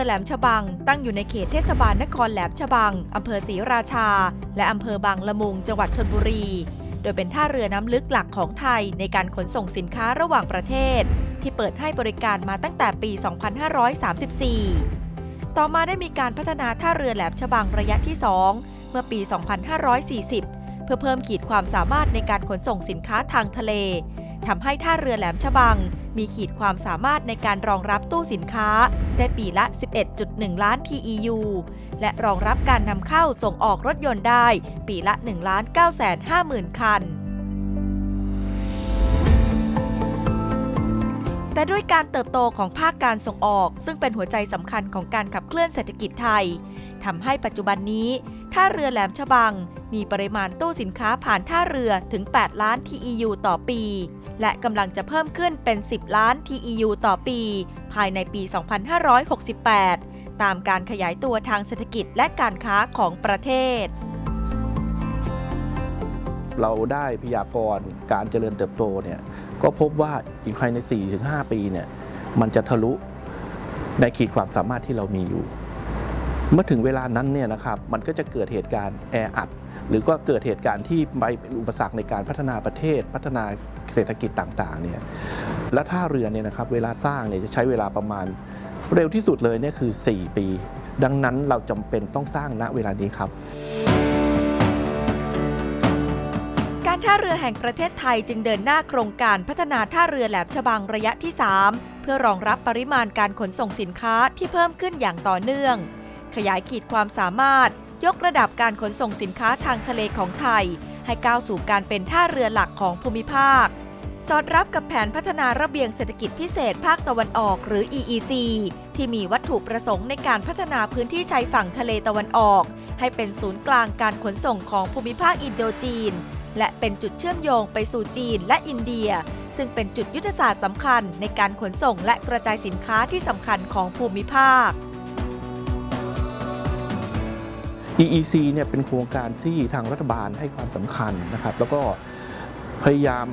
รือแหลมฉบัง ตั้งอยู่ในเขตเทศบาลนครแหลมฉบัง อำเภอศรีราชา และอำเภอบางละมุง จังหวัดชนบุรี โดยเป็นท่าเรือน้ำลึกหลักของไทยในการขนส่งสินค้าระหว่างประเทศ ที่เปิดให้บริการมาตั้งแต่ปี 2534 ต่อมาได้มีการพัฒนาท่าเรือแหลมฉบังระยะที่ 2 เมื่อปี 2540 เพื่อเพิ่มขีดความสามารถในการขนส่งสินค้าทางทะเลทำให้ท่าเรือแหลมฉบัง มีขีดความสามารถในการรองรับตู้สินค้า ได้ปีละ 11.1 ล้าน TEU และรองรับการนำเข้าส่งออกรถยนต์ได้ ปีละ1ล้าน9แสน5หมื่นคันแต่ด้วยการเติบโตของภาคการส่งออก ซึ่งเป็นหัวใจสำคัญของการขับเคลื่อนเศรษฐกิจไทย ทำให้ปัจจุบันนี้ ท่าเรือแหลมฉบัง มีปริมาณตู้สินค้าผ่านท่าเรือถึง 8 ล้าน TEU ต่อปี และกำลังจะเพิ่มขึ้นเป็น 10 ล้าน TEU ต่อปี ภายในปี 2568 ตามการขยายตัวทางเศรษฐกิจและการค้าของประเทศเราได้พยากรณ์การเจริญเติบโตเนี่ยก็พบว่าอีกภายใน 4-5 ปีเนี่ยมันจะทะลุในขีดความสามารถที่เรามีอยู่ เมื่อถึงเวลานั้นเนี่ยนะครับมันก็จะเกิดเหตุการณ์แออัดหรือก็เกิดเหตุการณ์ที่ไปเป็นอุปสรรคในการพัฒนาประเทศ พัฒนาเศรษฐกิจต่างๆเนี่ยและท่าเรือเนี่ยนะครับเวลาสร้างเนี่ยจะใช้เวลาประมาณเร็วที่สุดเลยเนี่ยคือ 4 ปี ดังนั้นเราจำเป็นต้องสร้างณเวลานี้ครับ การท่าเรือแห่งประเทศไทยจึงเดินหน้าโครงการพัฒนาท่าเรือแหลมฉบังระยะที่ 3 เพื่อรองรับปริมาณการขนส่งสินค้าที่เพิ่มขึ้นอย่างต่อเนื่อง ขยายขีดความสามารถ ยกระดับการขนส่งสินค้าทางทะเลของไทย ให้ก้าวสู่การเป็นท่าเรือหลักของภูมิภาค สอดรับกับแผนพัฒนาระเบียงเศรษฐกิจพิเศษภาคตะวันออกหรือ EEC ที่มีวัตถุประสงค์ในการพัฒนาพื้นที่ชายฝั่งทะเลตะวันออก ให้เป็นศูนย์กลางการขนส่งของภูมิภาคอินโดจีน และเป็นจุดเชื่อมโยงไปสู่จีนและอินเดีย ซึ่งเป็นจุดยุทธศาสตร์สำคัญในการขนส่งและกระจายสินค้าที่สำคัญของภูมิภาค EEC เนี่ยเป็นโครงการที่ทางรัฐบาลให้ความสำคัญนะครับ แล้วก็พยายาม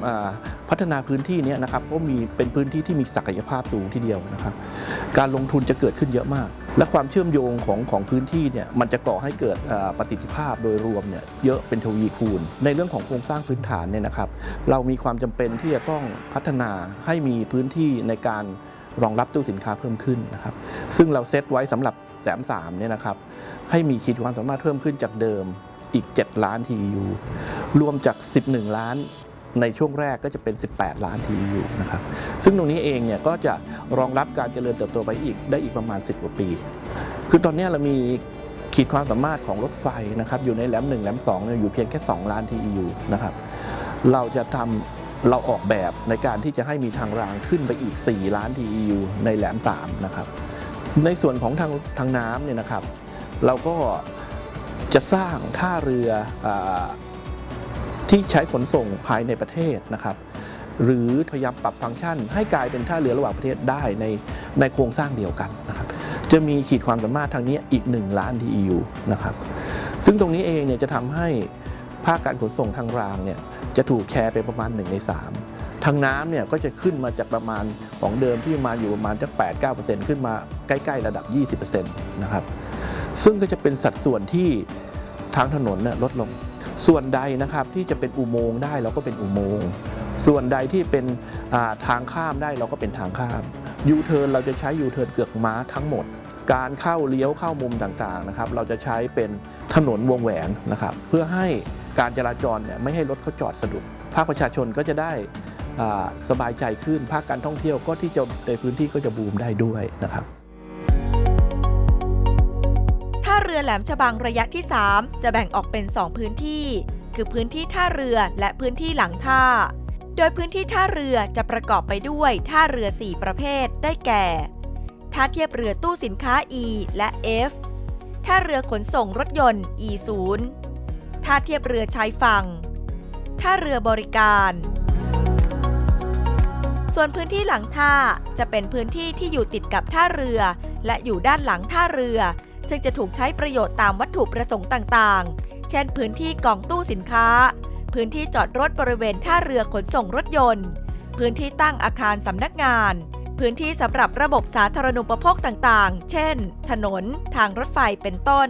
พัฒนาพื้นที่เนี้นะครับเพราะมีเป็นพื้นที่ที่มีศักยภาพสูงทีเดียวนะครับ การลงทุนจะเกิดขึ้นเยอะมาก และความเชื่อมโยงของของพื้นที่เนี่ยมันจะก่อให้เกิดประสิทธิภาพโดยรวมเนี่ยเยอะเป็นทวีคูณ ในเรื่องของโครงสร้างพื้นฐานเนี่ยนะครับ เรามีความจำเป็นที่จะต้องพัฒนาให้มีพื้นที่ในการรองรับตู้สินค้าเพิ่มขึ้นนะครับ ซึ่งเราเซตไว้สำหรับ หลมสามเนี่ยนะครับให้มีขีดความสามารถเพิ่มขึ้นจากเดิมอีก 7 ล้าน TEU รวมจาก 11 ล้านในช่วงแรกก็จะเป็น 18 ล้าน TEU นะครับ ซึ่งตรงนี้เองเนี่ยก็จะรองรับการเจริญเติบโตไปอีกได้อีกประมาณ 10 กว่าปี คือตอนนี้เรามีขีดความสามารถของรถไฟนะครับอยู่ในแหลม1แหลม2เนี่ยอยู่เพียงแค่ 2 ล้าน TEU นะครับ เราจะทำเราออกแบบในการที่จะให้มีทางรางขึ้นไปอีก 4 ล้าน TEU ในแหลม3นะครับ ในส่วนของทางทางน้ำเนี่ยนะครับ เราก็จะสร้างท่าเรืออที่ใช้ขนส่งภายในประเทศนะครับ หรือพยายามปรับฟังก์ชัน ให้กลายเป็นท่าเรือระหว่างประเทศได้ในในโครงสร้างเดียวกันนะครับจะมีขีดความสามารถทางนี้อีก 1 ล้าน TEU นะครับ ซึ่งตรงนี้เองเนี่ยจะทำให้ภาคการขนส่งทางรางเนี่ยจะถูกแชร์ไปประมาณ 1 ใน 3 ทางน้ำเนี่ยก็จะขึ้นมาจากประมาณของเดิมที่มาอยู่ประมาณจาก8-9%ขึ้นมาใกล้ ๆ ระดับ 20%นะครับซึ่งก็จะเป็นสัดส่วนที่ทางถนนน่ลดลง ส่วนใดนะครับที่จะเป็นอุโมงค์ได้เราก็เป็นอุโมงค์ส่วนใดที่เป็นาทางข้ามได้เราก็เป็นทางข้ามยูเทิร์นเราจะใช้ยูเทิร์นเกือกม้าทั้งหมด การเข้าเลี้ยวเข้ามุมต่างๆนะครับเราจะใช้เป็นถนนวงแหวนนะครับเพื่อให้การจราจรเนี่ยไม่ให้รถเขาจอดสะดุดภาคประชาชนก็จะได้ สบายใจขึ้นภาคการท่องเที่ยวก็ที่จะในพื้นที่ก็จะบูมได้ด้วยนะครับท่าเรือแหลมฉบังระยะที่ 3 จะแบ่งออกเป็น 2 พื้นที่ คือพื้นที่ท่าเรือและพื้นที่หลังท่า โดยพื้นที่ท่าเรือจะประกอบไปด้วยท่าเรือ 4 ประเภทได้แก่ท่าเทียบเรือตู้สินค้า E และ F ท่าเรือขนส่งรถยนต์ E0 ท่าเทียบเรือชายฝั่ง ท่าเรือบริการ ส่วนพื้นที่หลังท่าจะเป็นพื้นที่ที่อยู่ติดกับท่าเรือ และอยู่ด้านหลังท่าเรือ ซึ่งจะถูกใช้ประโยชน์ตามวัตถุประสงค์ต่างๆ เช่น พื้นที่กองตู้สินค้า พื้นที่จอดรถบริเวณท่าเรือขนส่งรถยนต์ พื้นที่ตั้งอาคารสำนักงาน พื้นที่สำหรับระบบสาธารณูปโภคต่างๆ เช่น ถนน ทางรถไฟเป็นต้น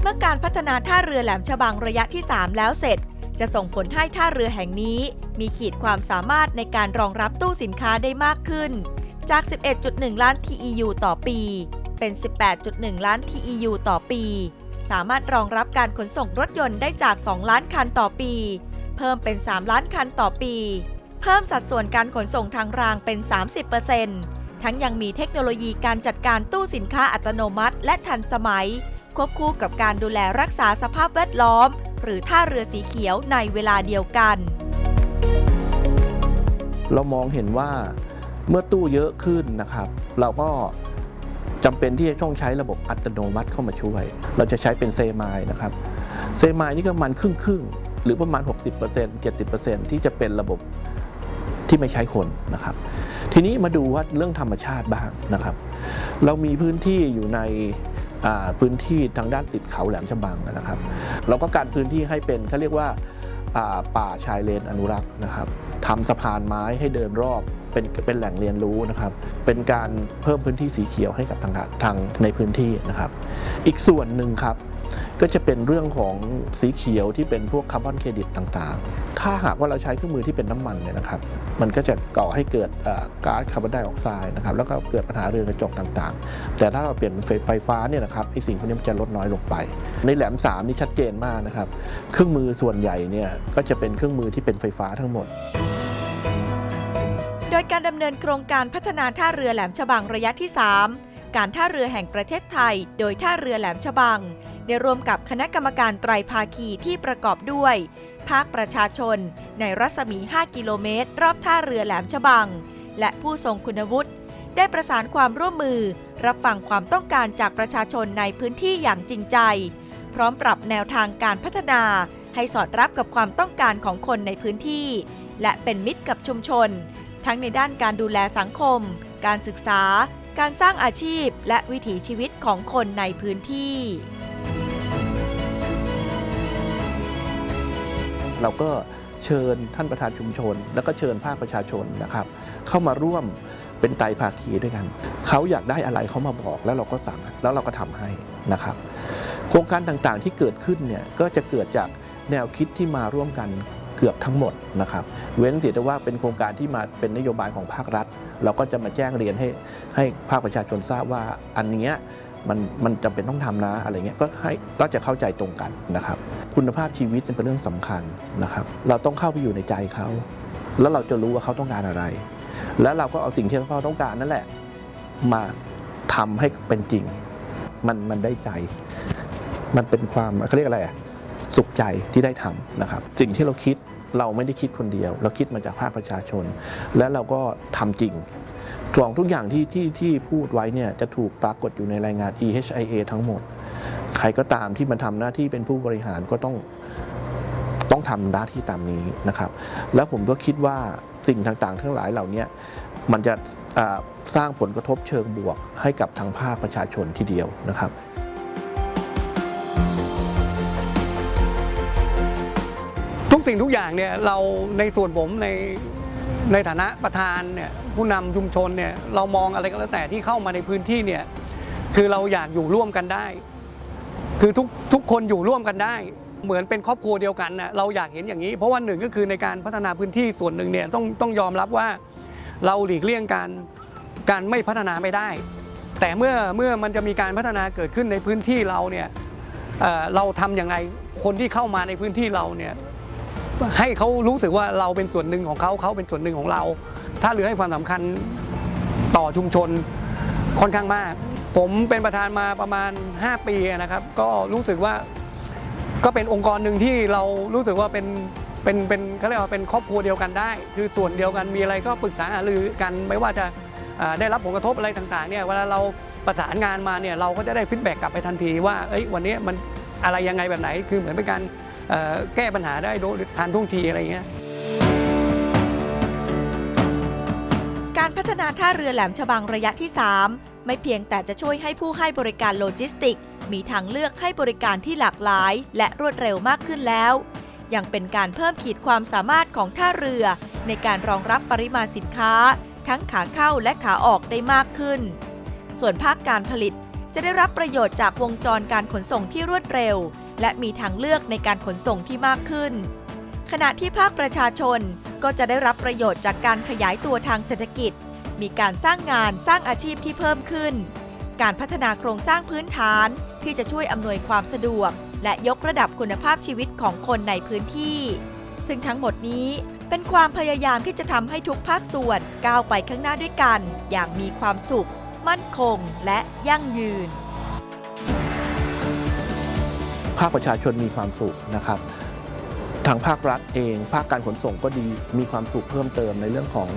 เมื่อการพัฒนาท่าเรือแหลมฉบังระยะที่ 3 แล้วเสร็จ จะส่งผลให้ท่าเรือแห่งนี้มีขีดความสามารถในการรองรับตู้สินค้าได้มากขึ้น จาก 11.1 ล้าน TEU ต่อปี เป็น 18.1 ล้าน TEU ต่อปี สามารถรองรับการขนส่งรถยนต์ได้จาก 2 ล้านคันต่อปี เพิ่มเป็น 3 ล้านคันต่อปี เพิ่มสัดส่วนการขนส่งทางรางเป็น 30%ทั้งยังมีเทคโนโลยีการจัดการตู้สินค้าอัตโนมัติ และทันสมัย ควบคู่กับการดูแลรักษาสภาพแวดล้อม หรือท่าเรือสีเขียวในเวลาเดียวกัน เรามองเห็นว่าเมื่อตู้เยอะขึ้นนะครับ เราก็จำเป็นที่จะต้องใช้ระบบอัตโนมัติเข้ามาช่วย เราจะใช้เป็นเซมายนะครับ เซมายนี่ก็มาณครึ่งครึ่งๆหรือประมาณ 60% 70%ที่จะเป็นระบบที่ไม่ใช้คนนะครับ ทีนี้มาดูว่าเรื่องธรรมชาติบ้างนะครับ เรามีพื้นที่อยู่ใน พื้นที่ทางด้านติดเขาแหลมฉบังนะครับ เราก็การพื้นที่ให้เป็นเขาเรียกว่าป่าชายเลนอนุรักษ์นะครับทำสะพานไม้ให้เดินรอบเป็นเป็นแหล่งเรียนรู้นะครับ เป็นการเพิ่มพื้นที่สีเขียวให้กับทางทางในพื้นที่นะครับ อีกส่วนหนึ่งครับ ก็จะเป็นเรื่องของสีเขียวที่เป็นพวกคาร์บอนเครดิตต่างๆ ถ้าหากว่าเราใช้เครื่องมือที่เป็นน้ำมันเนี่ยนะครับ มันก็จะก่อให้เกิดก๊าซคาร์บอนไดออกไซด์นะครับ แล้วก็เกิดปัญหาเรือนกระจกต่างๆ แต่ถ้าเราเปลี่ยนเป็นไฟไฟฟ้าเนี่ยนะครับไอสิ่งพวกนี้มันจะลดน้อยลงไป ในแหลม 3 นี่ชัดเจนมากนะครับ เครื่องมือส่วนใหญ่เนี่ยก็จะเป็นเครื่องมือที่เป็นไฟฟ้าทั้งหมดโดยการดำเนินโครงการพัฒนาท่าเรือแหลมฉบังระยะที่ 3 การท่าเรือแห่งประเทศไทย โดยท่าเรือแหลมฉบัง ได้ร่วมกับคณะกรรมการไตรภาคีที่ประกอบด้วย ภาคประชาชน ในรัศมี 5 กิโลเมตร รอบท่าเรือแหลมฉบัง และผู้ทรงคุณวุฒิได้ประสานความร่วมมือ รับฟังความต้องการจากประชาชนในพื้นที่อย่างจริงใจ พร้อมปรับแนวทางการพัฒนา ให้สอดรับกับความต้องการของคนในพื้นที่ และเป็นมิตรกับชุมชน ทั้งในด้านการดูแลสังคม การศึกษา การสร้างอาชีพ และวิถีชีวิตของคนในพื้นที่ เราก็เชิญท่านประธานชุมชน แล้วก็เชิญภาคประชาชนนะครับ เข้ามาร่วมเป็นไตรภาคีด้วยกัน เขาอยากได้อะไรเขามาบอกแล้วเราก็สั่งแล้วเราก็ทำให้นะครับ โครงการต่างๆที่เกิดขึ้นเนี่ยก็จะเกิดจากแนวคิดที่มาร่วมกันเกือบทั้งหมดนะครับ เว้นเสียแต่ว่าเป็นโครงการที่มาเป็นนโยบายของภาครัฐ เราก็จะมาแจ้งเรียนให้ให้ภาคประชาชนทราบว่าอันเนี้ย มันมันจำเป็นต้องทำนะอะไรเงี้ยก็ให้ก็จะเข้าใจตรงกันนะครับ คุณภาพชีวิตเป็นเรื่องสำคัญนะครับ เราต้องเข้าไปอยู่ในใจเขา แล้วเราจะรู้ว่าเขาต้องการอะไร แล้วเราก็เอาสิ่งที่เขาต้องการนั่นแหละ มาทำให้เป็นจริง มันมันได้ใจ มันเป็นความเขาเรียกอะไรอะสุขใจที่ได้ทำนะครับ สิ่งที่เราคิดเราไม่ได้คิดคนเดียว เราคิดมาจากภาคประชาชน และเราก็ทำจริง ทวงทุกอย่างที่ที่ที่พูดไว้เนี่ยจะถูกปรากฏอยู่ในรายงาน EHIA ทั้งหมด ใครก็ตามที่มาทำหน้าที่เป็นผู้บริหารก็ต้องต้องทำหน้าที่ตามนี้นะครับ แล้วผมก็คิดว่าสิ่งต่างๆ ทั้งหลายเหล่านี้มันจะสร้างผลกระทบเชิงบวกให้กับทางภาคประชาชนทีเดียวนะครับทุกสิ่งทุกอย่างเนี่ยเราในส่วนผมใน ในฐานะประธานเนี่ยผู้นำชุมชนเนี่ยเรามองอะไรก็แล้วแต่ที่เข้ามาในพื้นที่เนี่ยคือเราอยากอยู่ร่วมกันได้ คือทุกทุกคนอยู่ร่วมกันได้ เหมือนเป็นครอบครัวเดียวกันนะเราอยากเห็นอย่างนี้ เพราะว่าหนึ่งก็คือในการพัฒนาพื้นที่ส่วนหนึ่งเนี่ยต้องต้องยอมรับว่าเราหลีกเลี่ยงการการไม่พัฒนาไม่ได้ แต่เมื่อเมื่อมันจะมีการพัฒนาเกิดขึ้นในพื้นที่เราเนี่ยเเราทำยังไงคนที่เข้ามาในพื้นที่เราเนี่ย ให้เขารู้สึกว่าเราเป็นส่วนหนึ่งของเขาเขาเป็นส่วนหนึ่งของเรา ถ้าเรือให้ความสำคัญต่อชุมชนค่อนข้างมาก ผมเป็นประธานมาประมาณ 5 ปีนะครับ ก็รู้สึกว่าก็เป็นองค์กรหนึ่งที่เรารู้สึกว่าเป็นเป็นเป็นเขาเรียกว่าเป็นครอบครัวเดียวกันได้ คือส่วนเดียวกันมีอะไรก็ปรึกษาหารือกันไม่ว่าจะได้รับผลกระทบอะไรต่างๆเนี่ยเวลาเราประสานงานมาเนี่ยเราก็จะได้ฟีดแบ็กกลับไปทันทีว่าเอ้ยวันนี้มันอะไรยังไงแบบไหนคือเหมือนเป็นการ แก้ปัญหาได้โดยทันท่วงทีอะไรเงี้ยการพัฒนาท่าเรือแหลมฉบังระยะที่ 3 ไม่เพียงแต่จะช่วยให้ผู้ให้บริการโลจิสติก มีทางเลือกให้บริการที่หลากหลาย และรวดเร็วมากขึ้นแล้ว ยังเป็นการเพิ่มขีดความสามารถของท่าเรือ ในการรองรับปริมาณสินค้า ทั้งขาเข้าและขาออกได้มากขึ้น ส่วนภาคการผลิตจะได้รับประโยชน์จากวงจรการขนส่งที่รวดเร็ว และมีทางเลือกในการขนส่งที่มากขึ้น ขณะที่ภาคประชาชนก็จะได้รับประโยชน์จากการขยายตัวทางเศรษฐกิจ มีการสร้างงานสร้างอาชีพที่เพิ่มขึ้น การพัฒนาโครงสร้างพื้นฐานที่จะช่วยอำนวยความสะดวก และยกระดับคุณภาพชีวิตของคนในพื้นที่ ซึ่งทั้งหมดนี้เป็นความพยายามที่จะทำให้ทุกภาคส่วนก้าวไปข้างหน้าด้วยกัน อย่างมีความสุข มั่นคง และยั่งยืน ภาคประชาชนมีความสุขนะครับ ทางภาครัฐเอง ภาคการขนส่งก็ดีมีความสุขเพิ่มเติมในเรื่องของ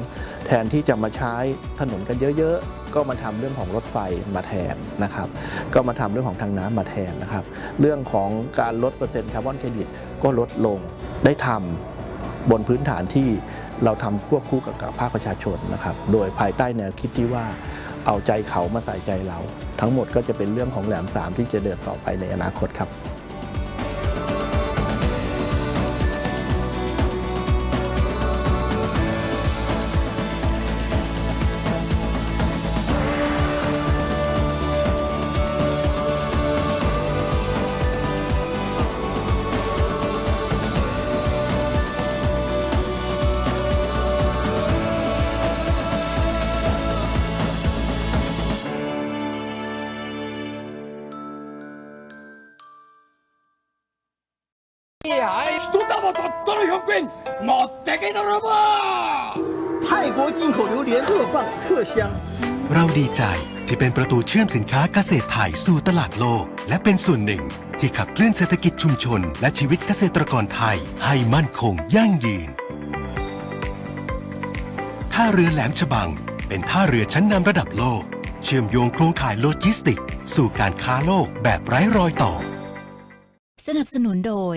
แทนที่จะมาใช้ถนนกันเยอะๆ ก็มาทำเรื่องของรถไฟมาแทนนะครับ ก็มาทำเรื่องของทางน้ำมาแทนนะครับ เรื่องของการลดเปอร์เซ็นต์คาร์บอนเครดิตก็ลดลงได้ทำบนพื้นฐานที่เราทำควบคู่กับกับภาคประชาชนนะครับ โดยภายใต้แนวคิดที่ว่าเอาใจเขามาใส่ใจเรา ทั้งหมดก็จะเป็นเรื่องของแหลมสามที่จะเดินต่อไปในอนาคตครับ 进口榴莲特棒特香。 เราดีใจที่เป็นประตูเชื่อมสินค้าเกษตรไทยสู่ตลาดโลก และเป็นส่วนหนึ่งที่ขับเคลื่อนเศรษฐกิจชุมชน และชีวิตเกษตรกรไทย ให้มั่นคงยั่งยืน ท่าเรือแหลมฉบัง เป็นท่าเรือชั้นนำระดับโลก เชื่อมโยงโครงข่ายโลจิสติก สู่การค้าโลกแบบไร้รอยต่อ สนับสนุนโดย